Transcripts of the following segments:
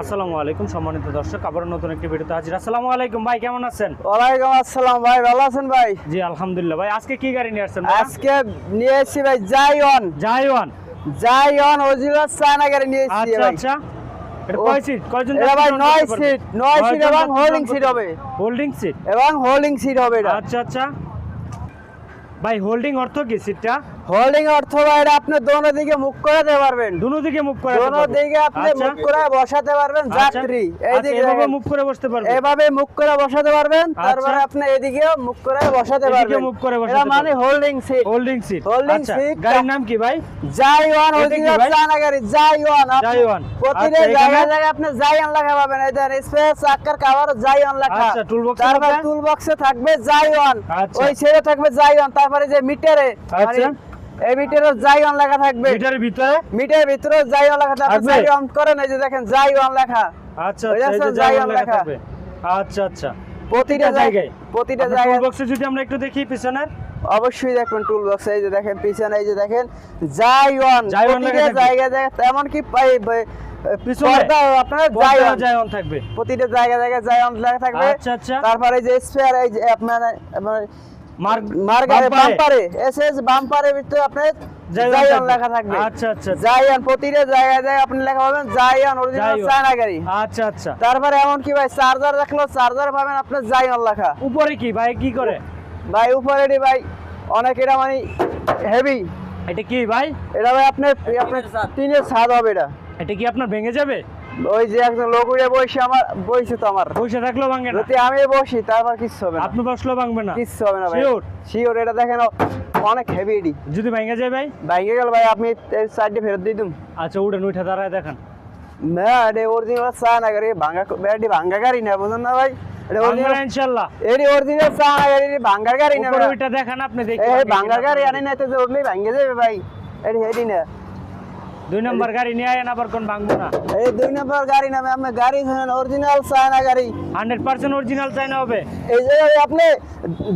আসসালামু আলাইকুম সম্মানিত দর্শক আবার নতুন একটি ভিডিওতে হাজির। আসসালামু আলাইকুম ভাই কেমন আছেন? ওয়ালাইকুম আসসালাম ভাই ভালো আছেন ভাই? জি আলহামদুলিল্লাহ ভাই আজকে কি গাড়ি নিয়ে আসছেন আজকে নিয়ে এসেছি ভাই জাইওয়ান জাইওয়ান জাইওয়ান অরিজিনাল চায়না গাড়ি নিয়ে এসেছি আচ্ছা আচ্ছা। এটা ও, কয় সিট? কয়জন এটা ভাই যাত্রী নয় সিট নয় সিট এবং হোল্ডিং সিট হবে। হোল্ডিং সিট এবং হোল্ডিং সিট হবে আচ্ছা আচ্ছা। ভাই হোল্ডিং অর্থ কি সিটটা? হোল্ডিং অর্থ এটা আপনি দোনো দিকে মুখ করাতে পারবেন। দুনো দিকে মুভ করে দোনো দিকে আপনি মুখ করে বসাতে পারবেন যাত্রী। এইদিকে আচ্ছা, এভাবে দেখেন। মুভ করে বসতে পারবে এভাবে মুখ করে বসাতে পারবেন তারপরে আচ্ছা। আপনি এদিকেও মুখ করে বসাতে এদিকে পারবেন। মুখ করে বসাতে এটা মানে হোল্ডিং সিট হোল্ডিং সিট আচ্ছা seat, গাড়ির নাম কি ভাই? জাইওয়ান এটা কি অরিজিনাল ভাই? গাড়ি জাইওয়ান জাইওয়ান। প্রতিটা আচ্ছা, জায়গায় জায়গায় আপনি জাইওয়ান লেখা পাবেন। এই দেখেন স্পেস আকার কভার জাইওয়ান লেখা। আচ্ছা, toolbox এর তারপর টুল বক্সে থাকবে জাইওয়ান আচ্ছা। ওই ছেড়ে থাকবে জাইওয়ান তারপরে যে মিটারে আচ্ছা। এই জাইওয়ান লেখা থাকবে। এটার ভিতরে? মিটারের ভিতরে জাইওয়ান লেখা থাকবে। থাকবে? জাইওয়ান করেন এই যে দেখেন জাইওয়ান লেখা। আচ্ছা আচ্ছা জাইওয়ান লেখা আচ্ছা আচ্ছা। প্রতিটা জায়গায়? প্রতিটা জায়গায় টুলবক্সে যদি আমরা একটু দেখি পিছনের। অবশ্যই দেখবেন টুল বক্স এই যে দেখেন পিছনে এই যে দেখেন জাইওয়ান প্রতিটা থাকবে। জায়গায় জায়গায় তেমন কি পিছনে? আপনার থাকবে। প্রতিটা জায়গায় জায়গায় লেখা থাকবে। আচ্ছা আচ্ছা। তারপরে যে স্পেয়ার এই যে আপনার মার্ক মার্গারে বাম্পারে? বাম্পারে এসএস বাম্পারের ভিতরে আপনার লেখা থাকবে। আচ্ছা আচ্ছা। প্রতিটা জায়গায় আপনি লেখা পাবেন জাইওয়ান অরিজিনাল চায়না গাড়ি আচ্ছা আচ্ছা। তারপরে এমন কি ভাই চার্জার রাখল চার্জার পাবেন আপনার জাইওয়ান লেখা। উপরে কি ভাই কি করে? ভাই উপরে এটি ভাই অনেক এটা মানে হেভি এটা কি ভাই? এটা ভাই আপনার আপনার টিনের ছাদ হবে এটা। এটা কি আপনার ভেঙে যাবে? ওই যে একজন লোক উড়ে বসে আমার বসে তো আমার। বসে থাকলেও ভাঙে না। যদি আমি বসি তারপর কিচ্ছু হবে না। আপনি বসলেও ভাঙবে না। কিচ্ছু হবে না ভাই? শিওর এটা দেখেন অনেক হেভি এডি। যদি ভেঙে যায় ভাই? বাইকে গেল ভাই আপনি সাইডে ফেরত দিয়ে দিন। আচ্ছা উঠেন উঠে দাঁড়ায় দেখান। না এটা অরিজিনাল চা না গাড়ি ভাঙ্গা এটি ভাঙ্গা গাড়ি না বুঝুন না ভাই? ভাঙ্গার গাড়ি আনি না তো ভাঙ্গে যাবে ভাই। এটি হেডি না। দুই নম্বর গাড়ি নিয়ে আয়েন আবার কোন ভাঙবো না। এই দুই নম্বর গাড়ি নামে আপনি গাড়ি অরিজিনাল চা না গাড়ি। হান্ড্রেড পার্সেন্ট অরিজিনাল চাই না হবে। এই জায়গায় আপনি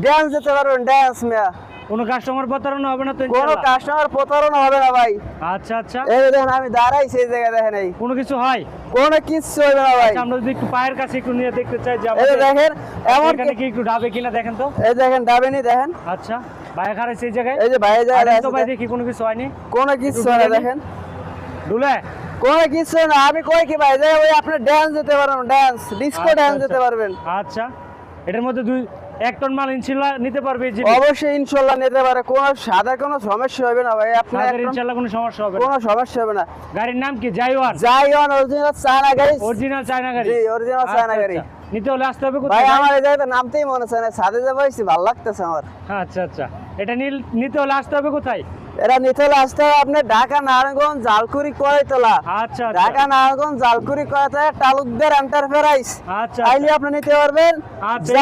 ড্যান্স যেতে পারবেন ড্যান্স মেয়া কোনো কাস্টমার প্রতারণা হবে না তো কোনো কাস্টমার প্রতারণা হবে না ভাই। আচ্ছা আচ্ছা। এই দেখেন আমি দাঁড়াইছি এই জায়গায় দেখেন এই। কোনো কিছু হয়? কোনো কিচ্ছু হবে না ভাই। আচ্ছা, আমরা যদি একটু পায়ের কাছে একটু নিয়ে দেখতে চাই যে এই দেখেন এমন কি একটু ডাবে কিনা দেখেন তো। এই দেখেন ডাবেনি দেখেন। আচ্ছা ভাই খারে সেই জায়গায়? এই যে ভাই জায়গায় তো ভাই দেখি কোনো কিছু হয়নি। কোনো একটু হয় না। দেখেন। ডুলে কোনো হয় না? আমি কই কি ভাই? জায়গায় ওই আপনি ড্যান্স যেতে পারবেন ড্যান্স ডিস্কো আচ্ছা, ড্যান্স আচ্ছা। যেতে পারবেন। আচ্ছা। এটার মধ্যে দুই এক টন মাল ইনশাল্লাহ নিতে পারবে অবশ্যই ইনশাল্লাহ নিতে পারে। কোনো সাদা কোনো সমস্যা হবে না ভাই। আপনার ইনশাল্লাহ কোনো সমস্যা হবে কোনো সমস্যা হবে না। গাড়ির নাম কি? জাইওয়ান জাইওয়ান অরিজিনাল চায়না গাড়ি। অরিজিনাল চায়না গাড়ি। জি, original চায়না আচ্ছা, গাড়ি। নিতে হলে আসতে হবে ভাই আমার এই জায়গাতে নামতেই মনে চায় না। ছাদে যাব ভালো লাগতেছে আমার। আচ্ছা আচ্ছা। এটা নিতে হলে আসতে হবে কোথায়? এরা নিতে হলে আসতে হবে আপনার ঢাকা নারায়ণগঞ্জ জালকুড়ি কয়তলা। আচ্ছা ঢাকা আচ্ছা নারায়ণগঞ্জ জালকুড়ি কয়তলা তালুকদার এন্টারপ্রাইজ আচ্ছা আইলে আপনি নিতে পারবেন আচ্ছা,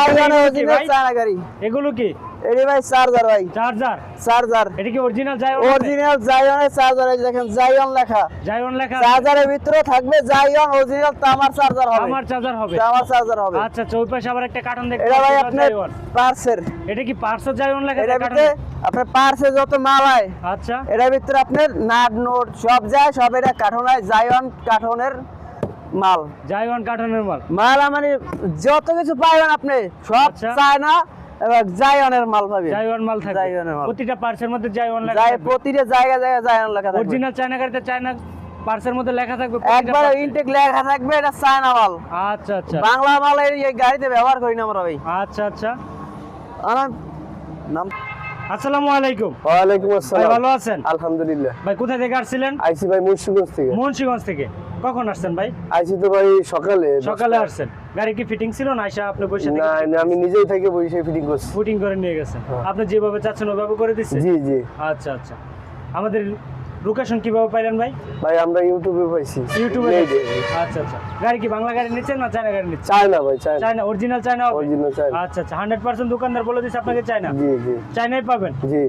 এগুলো কি? এটি ভাই চার্জার ভাই। চার্জার চার্জার এটা কি অরিজিনাল জাইওয়ান অরিজিনাল জাইওয়ানের চার্জার এই দেখেন জাইওয়ান লেখা। জাইওয়ান লেখা? চার্জারের ভিতরে থাকবে জাইওয়ান অরিজিনাল তামার চার্জার হবে। আমার চার্জার হবে। তামার চার্জার হবে। আচ্ছা আচ্ছা ওই পাশে আবার একটা কার্টন দেখতে এটা ভাই জাইওয়ান। পার্সের এটা কি পার্সেল জাইওয়ান লেখা আছে ভিতরে কার্টনে? আপনার পার্সে যত মাল হয় আচ্ছা। এটার ভিতরে আপনার নাট নোট সব যায় সব এটা কাঠন হয় জাইওয়ান কাঠনের মাল। জাইওয়ান কার্টনের মাল। মাল মানে যত কিছু পাইবেন আপনি সব আচ্ছা। চায়না এবং জাইওয়ানের মাল পাবেন। জাইওয়ান মাল থাকবে। জাইওয়ানের মাল। প্রতিটা পার্সের মধ্যে জাইওয়ান লেখা যাই প্রতিটা জায়গায় জায়গায় জাইওয়ান লেখা থাকবে। অরিজিনাল চায়না গাড়িতে চায়না পার্সের মধ্যে লেখা থাকবে একবার ইনটেক লেখা থাকবে এটা চায়না মাল। আচ্ছা আচ্ছা। বাংলা মাল এই এই গাড়িতে ব্যবহার করি না আমরা ভাই। আচ্ছা আচ্ছা। নাম। আসসালামু আলাইকুম। আসসালাম। ভালো আছেন? আলহামদুলিল্লাহ। ভাই কোথা থেকে আসছিলেন? আইসি ভাই মুন্সিগঞ্জ থেকে। মুন্সিগঞ্জ থেকে। কখন আসছেন ভাই? আইছি তো ভাই সকালে সকালে আসছেন। গাড়ি কি ফিটিং ছিল না? আইসা আপনি বসে না না, আমি নিজেই থেকে বসে ফিটিং করছি। ফিটিং করে নিয়ে গেছেন। হ্যাঁ। আপনি যেভাবে চাচ্ছেন ওভাবে করে দিচ্ছে? জি জি। আচ্ছা আচ্ছা। আমাদের লোকেশন কীভাবে পাইলেন ভাই? ভাই আমরা ইউটিউবে পাইছি। ইউটিউবে আচ্ছা আচ্ছা। গাড়ি কি বাংলা গাড়ি নিচ্ছেন না চায়না গাড়ি নিচ্ছেন? চায়না ভাই China. China original China original China. আচ্ছা আচ্ছা। হান্ড্রেড পার্সেন্ট দোকানদার বলে দিচ্ছে আপনাকে চায়না? জি জি। চায়নাই পাবেন? জি।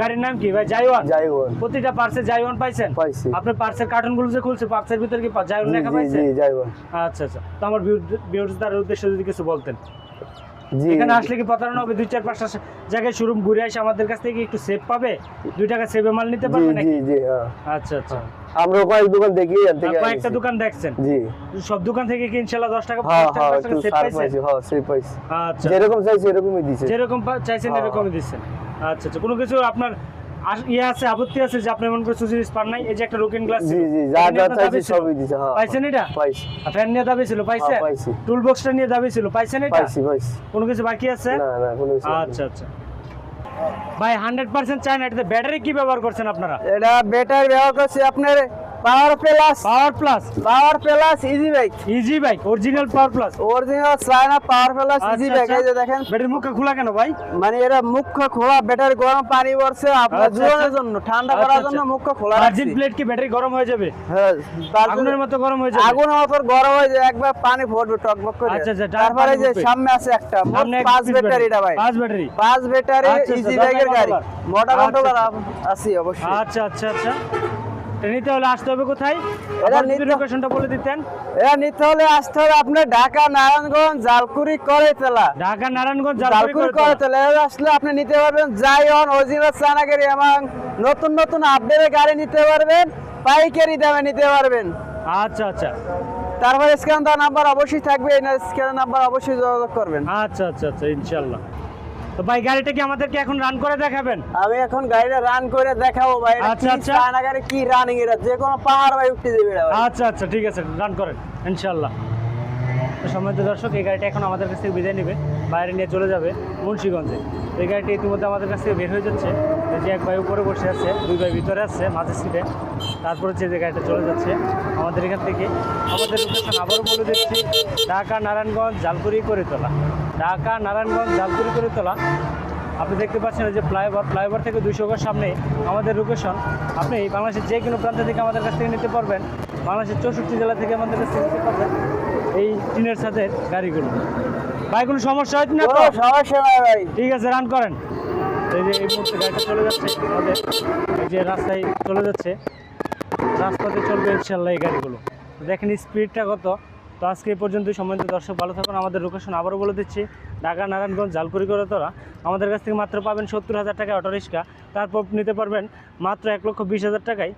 গাড়ির নাম কি ভাই? জাইওয়ান হোক প্রতিটা পার্সে জাইওয়ান পাইছেন? পাইছি। আপনার পার্সের কার্টনগুলো যে খুলছে পার্সের ভিতরে কি জাইওয়ান লেখা পাইছেন জি হোক আচ্ছা আচ্ছা। তো আমার ভিউজদের উদ্দেশ্যে যদি কিছু বলতেন। এখানে আসলে কি প্রতারণা হবে? দুই চার পাঁচটা জায়গায় শোরুম ঘুরে আসে আমাদের কাছ থেকে একটু সেভ পাবে? দুই টাকা সেভে মাল নিতে পারবে নাকি? জি জি আচ্ছা আচ্ছা। আমরা কয়েক দোকান দেখি কয়েকটা দোকান দেখছেন? জি। সব দোকান থেকে কি ইনশাআল্লাহ দশ টাকা হ্যাঁ পঞ্চাশ টাকা, হ্যাঁ পাঁচ টাকা সেফ সেভ ছাড় হ্যাঁ সেই পাইছে। আচ্ছা। যেরকম চাইছে এরকমই দিছে। যেরকম চাইছেন হ্যাঁ। এরকমই দিচ্ছেন। আচ্ছা আচ্ছা। কোনো কিছু আপনার ইয়ে আছে আপত্তি আছে যে আপনি এমন করে সুজির স্পার নাই? এই যে একটা গ্লাস জি জি যা যা চাইছি সবই দিছে হ্যাঁ। পাইছেন এটা? পাইছি। ফ্যান নিয়ে দাবি ছিল পাইছেন? হ্যাঁ, পাইছি। টুল বক্সটা নিয়ে দাবি ছিল পাইছেন এটা? পাইছি পাইছি। কোনো কিছু বাকি আছে? না না কোনো কিছু আচ্ছা আচ্ছা। ভাই হান্ড্রেড পার্সেন্ট চায় না এটাতে ব্যাটারি কি ব্যবহার করছেন আপনারা? এটা ব্যাটারি ব্যবহার করছি আপনার power plus power plus power plus easy bike easy bike original power plus original China power plus easy bike এই যে দেখেন। ব্যাটারি মুখে খোলা কেন ভাই? মানে এটা মুখ্য খোলা ব্যাটারি গরম পানি পড়ছে আপনার আচ্ছা, জোরের আচ্ছা। জন্য ঠান্ডা করার জন্য মুখ্য খোলা রাখছি। প্লেট কি ব্যাটারি গরম হয়ে যাবে? হ্যাঁ আগুনের মতো গরম হয়ে যাবে। আগুনের মতো গরম হয়ে যায় একবার পানি ফুটবে টকবক করে। আচ্ছা, আচ্ছা, তারপরে যে সামনে আছে একটা মোট পাঁচ ব্যাটারি এটা ভাই। পাঁচ ব্যাটারি পাঁচ ব্যাটারি আচ্ছা, ইজি আচ্ছা, বাইকের গাড়ি। আচ্ছা, কন্ট্রোলার আচ্ছা। আছে অবশ্যই। আচ্ছা আচ্ছা আচ্ছা। নিতে হলে আসতে হবে কোথায়? লোকেশনটা বলে দিতেন। এটা নিতে হলে আসতে হবে আপনার ঢাকা নারায়ণগঞ্জ জালকুড়ি করে তেলা ঢাকা নারায়ণগঞ্জ জালকুড়ি করে করে তেলা আসলে আপনি নিতে পারবেন। জাইন অরিজিনাল চানাগাড়ি এবং নতুন নতুন আপডেটের গাড়ি নিতে পারবেন পাইকারি দামে নিতে পারবেন। আচ্ছা আচ্ছা। তারপর স্ক্যান দেওয়া নাম্বার অবশ্যই থাকবে। স্ক্যান নাম্বার অবশ্যই যোগাযোগ করবেন। আচ্ছা আচ্ছা আচ্ছা ইনশাল্লাহ। তো ভাই গাড়িটা কি আমাদেরকে এখন রান করে দেখাবেন? আমি এখন গাড়িটা রান করে দেখাবো ভাই আচ্ছা, আচ্ছা। গাড়ি কি রানিং এটা যে কোনো পাহাড় ভাই উঠতে দেবে আচ্ছা আচ্ছা ঠিক আছে রান করেন ইনশাল্লাহ তো সম্মানিত দর্শক এই গাড়িটা এখন আমাদের কাছ থেকে বিদায় নেবে বাইরে নিয়ে চলে যাবে মুন্সিগঞ্জে। এই গাড়িটি ইতিমধ্যে আমাদের কাছ থেকে বের হয়ে যাচ্ছে। যে এক ভাই উপরে বসে আছে দুই ভাই ভিতরে আছে মাঝে সিটে তারপর হচ্ছে যে গাড়িটা চলে যাচ্ছে আমাদের এখান থেকে। আমাদের লোকেশন আবারও বলে দিচ্ছি ঢাকা নারায়ণগঞ্জ জালপুরি করে তোলা ঢাকা নারায়ণগঞ্জ জালকুড়ি করে তোলা। আপনি দেখতে পাচ্ছেন যে ফ্লাইওভার। ফ্লাইওভার থেকে দুইশো গজ সামনে আমাদের লোকেশন আপনি বাংলাদেশের যে কোনো প্রান্ত থেকে আমাদের কাছ থেকে নিতে পারবেন। বাংলাদেশের চৌষট্টি জেলা থেকে আমাদের কাছ থেকে নিতে পারবেন এই টিনের সাথে গাড়িগুলো। ভাই কোনো সমস্যা হয় না তো সমস্যা নাই ভাই। ঠিক আছে রান করেন। এই যে এই মুহূর্তে গাড়িটা চলে যাচ্ছে আমাদের। এই যে রাস্তায় চলে যাচ্ছে। রাস্তাতে চলবে ইনশাল্লাহ এই গাড়িগুলো। দেখেন স্পিডটা কত। তো আজকে এই পর্যন্ত সম্বন্ধিত দর্শক, ভালো থাকুন। আমাদের লোকেশন আবারও বলে দিচ্ছি, ঢাকা, নারায়ণগঞ্জ জালপুরি করে তোরা আমাদের কাছ থেকে মাত্র পাবেন সত্তর হাজার টাকায় অটো রিক্সা। তারপর নিতে পারবেন মাত্র এক লক্ষ বিশ হাজার টাকায়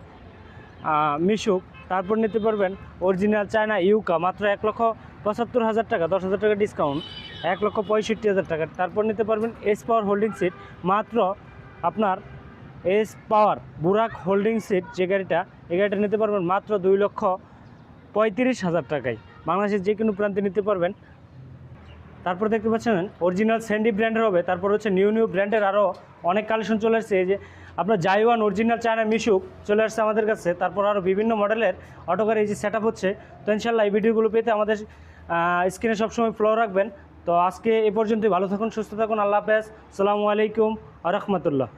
মিশুক। তারপর নিতে পারবেন অরিজিনাল চায়না ইউকা মাত্র এক লক্ষ পঁচাত্তর হাজার টাকা, দশ হাজার টাকা ডিসকাউন্ট এক লক্ষ পঁয়ষট্টি হাজার টাকা। তারপর নিতে পারবেন এস পাওয়ার হোল্ডিং সিট মাত্র আপনার এস পাওয়ার বুরাক হোল্ডিং সিট যে গাড়িটা, এই গাড়িটা নিতে পারবেন মাত্র দুই লক্ষ পঁয়ত্রিশ হাজার টাকায়। বাংলাদেশের যে কোনো প্রান্তে নিতে পারবেন। তারপর দেখতে পাচ্ছেন অরিজিনাল স্যান্ডি ব্র্যান্ডের হবে। তারপর হচ্ছে নিউ নিউ ব্র্যান্ডের আরও অনেক কালেকশন চলে আসছে। এই যে আপনার জাইওয়ান অরিজিনাল চায়না মিশুক চলে আসছে আমাদের কাছে। তারপর আরও বিভিন্ন মডেলের অটোকার এই যে সেট হচ্ছে। তো ইনশাল্লাহ এই ভিডিওগুলো পেতে আমাদের স্ক্রিনে সবসময় ফ্লো রাখবেন। তো আজকে এ পর্যন্তই। ভালো থাকুন, সুস্থ থাকুন। আল্লাহ হাফেজ। সালামু আলাইকুম আ রহমতুল্লাহ।